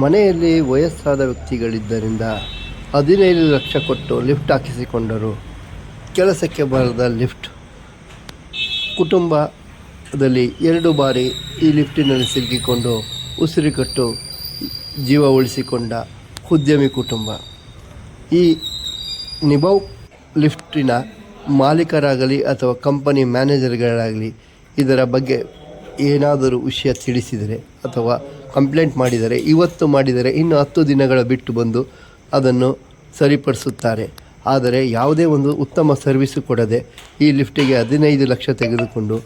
ಮನೆಯಲ್ಲಿ ವಯಸ್ಸಾದ ವ್ಯಕ್ತಿಗಳಿದ್ದರಿಂದ ಹದಿನೈದು ಲಕ್ಷ ಕೊಟ್ಟು ಲಿಫ್ಟ್ ಹಾಕಿಸಿಕೊಂಡರು. ಕೆಲಸಕ್ಕೆ ಬರದ ಲಿಫ್ಟ್. ಕುಟುಂಬದಲ್ಲಿ ಎರಡು ಬಾರಿ ಈ ಲಿಫ್ಟಿನಲ್ಲಿ ಸಿಲುಕಿಕೊಂಡು ಉಸಿರುಕಟ್ಟು ಜೀವ ಉಳಿಸಿಕೊಂಡ ಉದ್ಯಮಿ ಕುಟುಂಬ. ಈ ನಿಬೌ ಲಿಫ್ಟಿನ ಮಾಲೀಕರಾಗಲಿ ಅಥವಾ ಕಂಪನಿ ಮ್ಯಾನೇಜರ್ಗಳಾಗಲಿ ಇದರ ಬಗ್ಗೆ ಏನಾದರೂ ವಿಷಯ ತಿಳಿಸಿದರೆ ಅಥವಾ ಕಂಪ್ಲೇಂಟ್ ಮಾಡಿದರೆ, ಇವತ್ತು ಮಾಡಿದರೆ, ಇನ್ನು ಹತ್ತು ದಿನಗಳ ಬಿಟ್ಟು ಬಂದು ಅದನ್ನು ಸರಿಪಡಿಸುತ್ತಾರೆ. ಆದರೆ ಯಾವುದೇ ಒಂದು ಉತ್ತಮ ಸರ್ವಿಸು ಕೊಡದೆ ಈ ಲಿಫ್ಟಿಗೆ ಹದಿನೈದು ಲಕ್ಷ ತೆಗೆದುಕೊಂಡು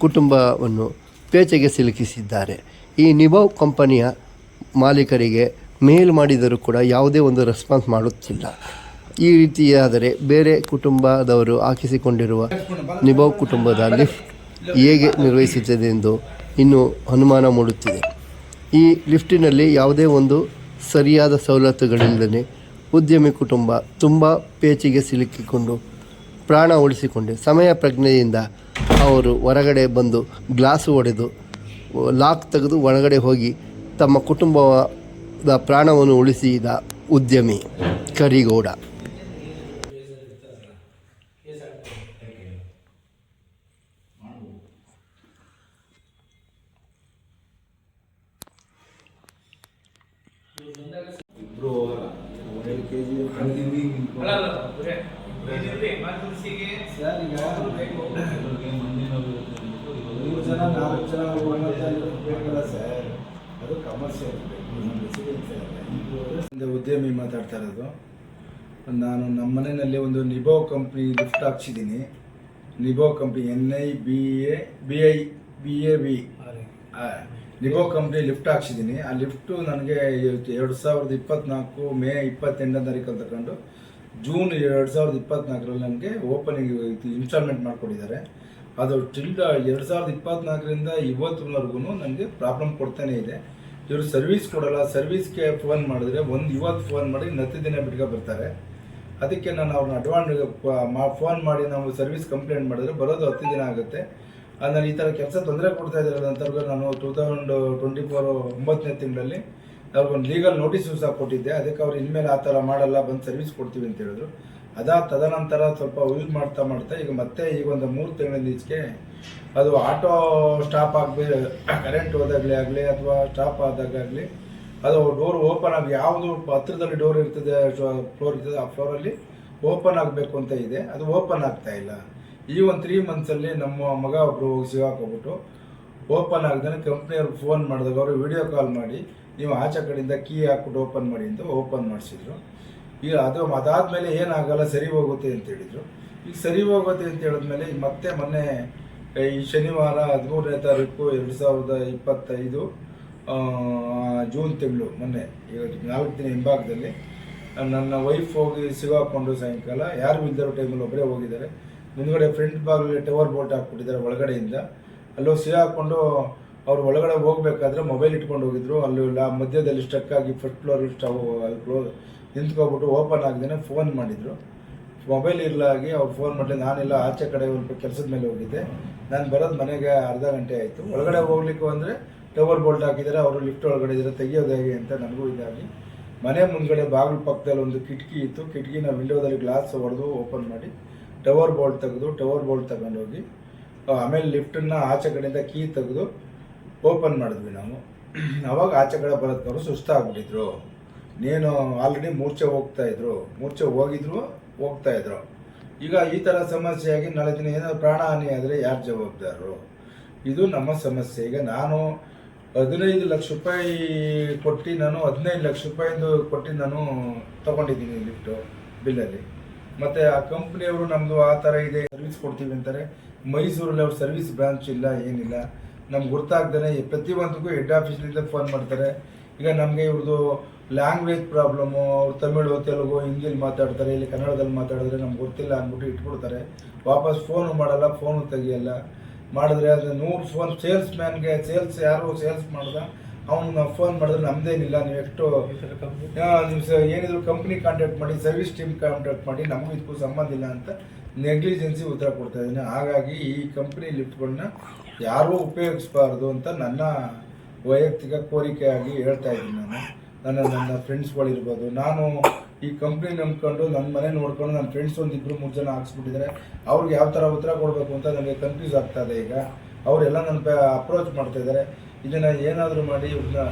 ಕುಟುಂಬವನ್ನು ಪೇಚೆಗೆ ಸಿಲುಕಿಸಿದ್ದಾರೆ. ಈ ನಿಬೌ ಕಂಪನಿಯ ಮಾಲೀಕರಿಗೆ ಮೇಲ್ ಮಾಡಿದರೂ ಕೂಡ ಯಾವುದೇ ಒಂದು ರೆಸ್ಪಾನ್ಸ್ ಮಾಡುತ್ತಿಲ್ಲ. ಈ ರೀತಿಯಾದರೆ ಬೇರೆ ಕುಟುಂಬದವರು ಹಾಕಿಸಿಕೊಂಡಿರುವ ನಿಬೌ ಕುಟುಂಬದ ಲಿಫ್ಟ್ ಹೇಗೆ ನಿರ್ವಹಿಸುತ್ತದೆ ಎಂದು ಇನ್ನೂ ಅನುಮಾನ ಮೂಡುತ್ತಿದೆ. ಈ ಲಿಫ್ಟಿನಲ್ಲಿ ಯಾವುದೇ ಒಂದು ಸರಿಯಾದ ಸವಲತ್ತುಗಳಿಲ್ಲದೆ ಉದ್ಯಮಿ ಕುಟುಂಬ ತುಂಬ ಪೇಚಿಗೆ ಸಿಲುಕಿಕೊಂಡು ಪ್ರಾಣ ಉಳಿಸಿಕೊಂಡೆ. ಸಮಯ ಪ್ರಜ್ಞೆಯಿಂದ ಅವರು ಹೊರಗಡೆ ಬಂದು ಗ್ಲಾಸು ಒಡೆದು, ಲಾಕ್ ತೆಗೆದು ಒಳಗಡೆ ಹೋಗಿ ತಮ್ಮ ಕುಟುಂಬದ ಪ್ರಾಣವನ್ನು ಉಳಿಸಿದ ಉದ್ಯಮಿ ಕರಿಗೌಡ ಇಬ್ರು ಹೋಗಲ್ಲ ಎರಡು ಕೆ ಜಿ ಅಲ್ಲ ಅಲ್ಲ ಬರೇ ಇದಿರ್ಲಿ ಎಮರ್ಜೆನ್ಸಿಗೆ ಸರ್ ಈಗ ಬೇಕು ಮೂರು ಜನ ನಾಲ್ಕು ಜನ ಹೋಗೋಣ ಬೇಕಲ್ಲ ಸರ್. ಅದು ಕಮರ್ಷಿಯಲ್ ಉದ್ಯಮಿ ಮಾತಾಡ್ತಾ ಇರೋದು. ನಾನು ನಮ್ಮ ಮನೆಯಲ್ಲಿ ಒಂದು ನಿಬೋ company lift ಹಾಕ್ಸಿದ್ದೀನಿ. Nibav company N I B A B I B A B Nibav company lift ಹಾಕ್ಸಿದ್ದೀನಿ ಆ ಲಿಫ್ಟು ನನಗೆ ಎರಡು ಸಾವಿರದ ಇಪ್ಪತ್ನಾಲ್ಕು ಮೇ ಇಪ್ಪತ್ತೆಂಟನೇ ತಾರೀಕು ತಗೊಂಡು ಜೂನ್ ಎರಡು ಸಾವಿರದ ಇಪ್ಪತ್ನಾಲ್ಕರಲ್ಲಿ ನನಗೆ ಓಪನಿಂಗ್ ಇನ್ಸ್ಟಾಲ್ಮೆಂಟ್ ಮಾಡಿಕೊಟ್ಟಿದ್ದಾರೆ. ಅದು ಟಿಲ್ ಎರಡು ಸಾವಿರದ ಇಪ್ಪತ್ನಾಲ್ಕರಿಂದ ಇವತ್ತಿನವರೆಗೂ ನನಗೆ ಪ್ರಾಬ್ಲಮ್ ಕೊಡ್ತಾನೆ ಇದೆ. ಇವರು ಸರ್ವಿಸ್ ಕೊಡಲ್ಲ ಸರ್ವಿಸ್ಗೆ ಫೋನ್ ಮಾಡಿದ್ರೆ ಒಂದು ಇವತ್ತು ಫೋನ್ ಮಾಡಿ ಇನ್ನು ಹತ್ತು ದಿನ ಬಿಟ್ಕೊ ಬರ್ತಾರೆ. ಅದಕ್ಕೆ ನಾನು ಅವ್ರನ್ನ ಅಡ್ವಾನ್ಸ್ ಫೋನ್ ಮಾಡಿ ನಾವು ಸರ್ವಿಸ್ ಕಂಪ್ಲೇಂಟ್ ಮಾಡಿದ್ರೆ ಬರೋದು ಹತ್ತು ದಿನ ಆಗುತ್ತೆ. ನಾನು ಈ ಥರ ಕೆಲಸ ತೊಂದರೆ ಕೊಡ್ತಾ ಇದ್ದಾರೆ ನಂತರ ನಾನು ಟೂ ತೌಸಂಡ್ ಟ್ವೆಂಟಿ ಫೋರ್ ಒಂಬತ್ತನೇ ತಿಂಗಳಲ್ಲಿ ಅವ್ರಿಗೊಂದು ಲೀಗಲ್ ನೋಟಿಸ್ ಸಹ ಕೊಟ್ಟಿದ್ದೆ. ಅದಕ್ಕೆ ಅವ್ರು ಇನ್ಮೇಲೆ ಆ ಥರ ಮಾಡಲ್ಲ, ಬಂದು ಸರ್ವಿಸ್ ಕೊಡ್ತೀವಿ ಅಂತ ಹೇಳಿದ್ರು. ಅದಾದ ತದನಂತರ ಸ್ವಲ್ಪ ಯೂಸ್ ಮಾಡ್ತಾ ಮಾಡ್ತಾ ಈಗ ಮತ್ತೆ ಈಗ ಒಂದು ಮೂರು ತಿಂಗಳಿಂದ ಈಚೆಗೆ ಅದು ಆಟೋ ಸ್ಟಾಪ್ ಆಗಲಿ ಕರೆಂಟ್ ಹೋದಾಗಲಿ ಆಗಲಿ ಅಥವಾ ಸ್ಟಾಪ್ ಆದಾಗಲಿ ಅದು ಡೋರ್ ಓಪನ್ ಆಗಿ ಯಾವುದು ಹತ್ರದಲ್ಲಿ ಡೋರ್ ಇರ್ತದೆ ಫ್ಲೋರ್ ಇರ್ತದೆ, ಆ ಫ್ಲೋರಲ್ಲಿ ಓಪನ್ ಆಗಬೇಕು ಅಂತ ಇದೆ. ಅದು ಓಪನ್ ಆಗ್ತಾ ಇಲ್ಲ. ಈ ಒಂದು ತ್ರೀ ಮಂತ್ಸಲ್ಲಿ ನಮ್ಮ ಮಗ ಒಬ್ಬರು ಹೋಗಿ ಸಿಗಾಕೋಗ್ಬಿಟ್ಟು ಓಪನ್ ಆಗದೇ ಕಂಪ್ನಿಯವ್ರಿಗೆ ಫೋನ್ ಮಾಡಿದಾಗ ಅವರು ವಿಡಿಯೋ ಕಾಲ್ ಮಾಡಿ, ನೀವು ಆಚೆ ಕಡೆಯಿಂದ ಕೀ ಹಾಕ್ಬಿಟ್ಟು ಓಪನ್ ಮಾಡಿ ಅಂತ ಓಪನ್ ಮಾಡಿಸಿದ್ರು. ಈಗ ಅದು ಅದಾದಮೇಲೆ ಏನಾಗಲ್ಲ, ಸರಿ ಹೋಗುತ್ತೆ ಅಂತ ಹೇಳಿದರು. ಈಗ ಸರಿ ಹೋಗುತ್ತೆ ಅಂತ ಹೇಳಿದ್ಮೇಲೆ ಮತ್ತೆ ಮೊನ್ನೆ ಈ ಶನಿವಾರ ಹದಿಮೂರನೇ ತಾರೀಕು ಎರಡು ಸಾವಿರದ ಇಪ್ಪತ್ತೈದು ಜೂನ್ ತಿಂಗಳು ಮೊನ್ನೆ ನಾಲ್ಕು ದಿನ ಹಿಂಭಾಗದಲ್ಲಿ ನನ್ನ ವೈಫ್ ಹೋಗಿ ಸಿಗಾಕೊಂಡು ಸಾಯಂಕಾಲ, ಯಾರು ಇಲ್ದಿರೋ ಟೈಮಲ್ಲಿ ಒಬ್ಬರೇ ಹೋಗಿದ್ದಾರೆ. ಮುಂದ್ಗಡೆ ಫ್ರಂಟ್ ಬಾಗಿಲಿಗೆ ಟವರ್ ಬೋಲ್ಟ್ ಹಾಕ್ಬಿಟ್ಟಿದ್ದಾರೆ ಒಳಗಡೆಯಿಂದ. ಅಲ್ಲೋ ಹಾಕ್ಕೊಂಡು ಅವ್ರು ಒಳಗಡೆ ಹೋಗ್ಬೇಕಾದ್ರೆ ಮೊಬೈಲ್ ಇಟ್ಕೊಂಡು ಹೋಗಿದ್ರು. ಅಲ್ಲಿ ಮಧ್ಯದಲ್ಲಿ ಸ್ಟಕ್ ಆಗಿ ಫಸ್ಟ್ ಫ್ಲೋರ್ ಸ್ಟವ್ ಅಲ್ಲಿ ಕ್ಲೋಸ್ ನಿಂತ್ಕೊಬಿಟ್ಟು ಓಪನ್ ಆಗದೇನೆ ಫೋನ್ ಮಾಡಿದ್ರು. ಮೊಬೈಲ್ ಇರಲಾಗಿ ಅವ್ರು ಫೋನ್ ಮಾಡಲಿ, ನಾನೆಲ್ಲ, ಆಚೆ ಕಡೆ ಒಂದು ಕೆಲಸದ ಮೇಲೆ ಹೋಗಿದ್ದೆ. ನಾನು ಬರೋದು ಮನೆಗೆ ಅರ್ಧ ಗಂಟೆ ಆಯಿತು. ಒಳಗಡೆ ಹೋಗ್ಲಿಕ್ಕೆ ಅಂದರೆ ಟವರ್ ಬೋಲ್ಟ್ ಹಾಕಿದ್ದಾರೆ, ಅವರು ಲಿಫ್ಟ್ ಒಳಗಡೆ ಇದ್ದಾರೆ, ತೆಗಿಯೋದು ಹೇಗೆ ಅಂತ ನನಗೂ ಇದಾಗಿ ಮನೆ ಮುಂದ್ಗಡೆ ಬಾಗಿಲು ಪಕ್ಕದಲ್ಲಿ ಒಂದು ಕಿಟಕಿ ಇತ್ತು. ಕಿಟಕಿನ ವಿಂಡೋದಲ್ಲಿ ಗ್ಲಾಸ್ ಹೊಡೆದು ಓಪನ್ ಮಾಡಿ. ಟವರ್ ಬೋಲ್ಟ್ ತೆಗೆದು, ಟವರ್ ಬೋಲ್ಟ್ ತಗೊಂಡೋಗಿ ಆಮೇಲೆ ಲಿಫ್ಟನ್ನ ಆಚೆ ಕಡೆಯಿಂದ ಕೀ ತೆಗೆದು ಓಪನ್ ಮಾಡಿದ್ವಿ ನಾವು. ಅವಾಗ ಆಚೆ ಕಡೆ ಬರೋದವರು ಸುಸ್ತಾಗ್ಬಿಟ್ಟಿದ್ರು. ನೀನು ಆಲ್ರೆಡಿ ಮೂರ್ಛೆ ಹೋಗ್ತಾ ಇದ್ರು. ಮೂರ್ಛೆ ಹೋಗಿದ್ರು ಹೋಗ್ತಾ ಇದ್ರು. ಈಗ ಈ ಥರ ಸಮಸ್ಯೆಯಾಗಿ ನಾಳೆ ದಿನ ಏನಾದ್ರು ಪ್ರಾಣಹಾನಿ ಆದರೆ ಯಾರು ಜವಾಬ್ದಾರರು ಇದು ನಮ್ಮ ಸಮಸ್ಯೆ. ಈಗ ನಾನು ಹದಿನೈದು ಲಕ್ಷ ರೂಪಾಯಿ ಕೊಟ್ಟು ನಾನು, ಹದಿನೈದು ಲಕ್ಷ ರೂಪಾಯಿಂದು ಕೊಟ್ಟು ನಾನು ತಗೊಂಡಿದ್ದೀನಿ ಲಿಫ್ಟು, ಬಿಲ್ಲಲ್ಲಿ. ಮತ್ತು ಆ ಕಂಪ್ನಿಯವರು ನಮ್ಮದು ಆ ಥರ ಇದೆ. ಸರ್ವಿಸ್ ಕೊಡ್ತೀವಿ ಅಂತಾರೆ. ಮೈಸೂರಲ್ಲಿ ಅವ್ರ ಸರ್ವಿಸ್ ಬ್ರಾಂಚ್ ಇಲ್ಲ, ಏನಿಲ್ಲ. ನಮ್ಗೆ ಗೊತ್ತಾಗ್ದೇ ಪ್ರತಿಯೊಂದಕ್ಕೂ ಹೆಡ್ ಆಫೀಸ್ನಿಂದ ಫೋನ್ ಮಾಡ್ತಾರೆ. ಈಗ ನಮಗೆ ಇವ್ರದ್ದು ಲ್ಯಾಂಗ್ವೇಜ್ ಪ್ರಾಬ್ಲಮ್ಮು ಅವ್ರು ತಮಿಳು, ತೆಲುಗು, ಹಿಂದಿಲಿ ಮಾತಾಡ್ತಾರೆ, ಇಲ್ಲಿ ಕನ್ನಡದಲ್ಲಿ ಮಾತಾಡಿದ್ರೆ ನಮ್ಗೆ ಗೊತ್ತಿಲ್ಲ ಅಂದ್ಬಿಟ್ಟು ಇಟ್ಬಿಡ್ತಾರೆ. ವಾಪಸ್ ಫೋನು ಮಾಡಲ್ಲ ಫೋನು ತೆಗಿಯಲ್ಲ. ಮಾಡಿದ್ರೆ ಅದು ನೂರು ಫೋನ್ ಸೇಲ್ಸ್ ಮ್ಯಾನ್ಗೆ ಸೇಲ್ಸ್ ಯಾರು ಸೇಲ್ಸ್ ಮಾಡ್ದ ಅವ್ನು ನಾವು ಫೋನ್ ಮಾಡಿದ್ರೆ ನಮ್ದೇನಿಲ್ಲ ನೀವು ಎಷ್ಟು ನೀವು ಸ- ಏನಿದ್ರು ಕಂಪ್ನಿ ಕಾಂಟ್ಯಾಕ್ಟ್ ಮಾಡಿ ಸರ್ವಿಸ್ ಟೀಮ್ ಕಾಂಟ್ಯಾಕ್ಟ್ ಮಾಡಿ ನಮಗೂ ಇದಕ್ಕೂ ಸಂಬಂಧ ಇಲ್ಲ ಅಂತ ನೆಗ್ಲಿಜೆನ್ಸಿ ಉತ್ತರ ಕೊಡ್ತಾ ಇದ್ದೀನಿ. ಹಾಗಾಗಿ ಈ ಕಂಪ್ನಿ ಲಿಫ್ಟ್ಗಳನ್ನ ಯಾರೂ ಉಪಯೋಗಿಸ್ಬಾರ್ದು ಅಂತ ನನ್ನ ವೈಯಕ್ತಿಕ ಕೋರಿಕೆಯಾಗಿ ಹೇಳ್ತಾ ಇದ್ದೀನಿ ನಾನು. ನನ್ನ ನನ್ನ ಫ್ರೆಂಡ್ಸ್ಗಳಿರ್ಬೋದು ನಾನು ಈ ಕಂಪ್ನಿ ನಂಬ್ಕೊಂಡು ನನ್ನ ಮನೆ ನೋಡ್ಕೊಂಡು ನನ್ನ ಫ್ರೆಂಡ್ಸ್ ಒಂದು ಇಬ್ಬರು ಮೂರು ಜನ ಹಾಕ್ಸ್ಬಿಟ್ಟಿದ್ದಾರೆ ಅವ್ರಿಗೆ ಯಾವ ಥರ ಉತ್ತರ ಕೊಡಬೇಕು ಅಂತ ನನಗೆ ಕನ್ಫ್ಯೂಸ್ ಆಗ್ತಾ ಇದೆ ಈಗ. ಅವರೆಲ್ಲ ನನ್ನ ಅಪ್ರೋಚ್ ಮಾಡ್ತಾ ಇದ್ದಾರೆ ಇದನ್ನು ಏನಾದರೂ ಮಾಡಿ ಇವ್ರನ್ನ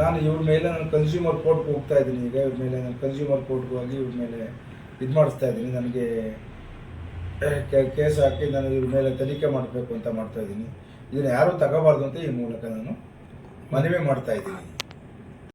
ನಾನು ಇವ್ರ ಮೇಲೆ ನಾನು ಕನ್ಸ್ಯೂಮರ್ ಕೋರ್ಟ್ಗೆ ಹೋಗ್ತಾ ಇದ್ದೀನಿ ಈಗ, ಇವ್ರ ಮೇಲೆ ನಾನು ಕನ್ಸ್ಯೂಮರ್ ಕೋರ್ಟ್ಗೆ ಹೋಗಿ ಇವ್ರ ಮೇಲೆ ಇದು ಮಾಡಿಸ್ತಾ ಇದ್ದೀನಿ. ನನಗೆ ಕೇಸ್ ಹಾಕಿ ನಾನು ಇವ್ರ ಮೇಲೆ ತನಿಖೆ ಮಾಡಬೇಕು ಅಂತ ಮಾಡ್ತಾ ಇದ್ದೀನಿ. ಇದನ್ನು ಯಾರೂ ತಗೋಬಾರ್ದು ಅಂತ ಈ ಮೂಲಕ ನಾನು ಮನವಿ ಮಾಡ್ತಾ ಇದ್ದೀನಿ.